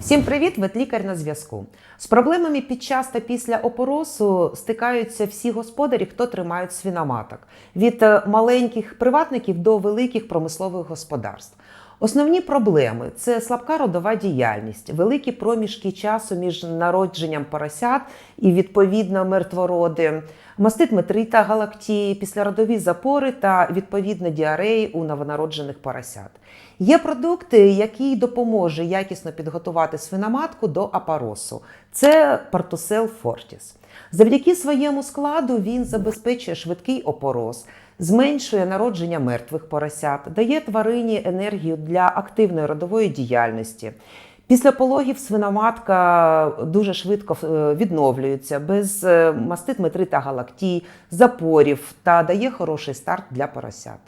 Всім привіт! Ветлікар на зв'язку. З проблемами під час та після опоросу стикаються всі господарі, хто тримають свіноматок від е, маленьких приватників до великих промислових господарств. Основні проблеми це слабка родова діяльність, великі проміжки часу між народженням поросят і відповідно мертвороди, мастит метрита, галактії, післяродові запори та відповідно діареї у новонароджених поросят. Є продукти, які допоможе якісно підготувати свиноматку до апаросу. Це Партусел Фортіс. Завдяки своєму складу він забезпечує швидкий опорос, зменшує народження мертвих поросят, дає тварині енергію для активної родової діяльності. Після пологів свиноматка дуже швидко е, відновлюється без е, мастит метрита галактій, запорів та дає хороший старт для поросят.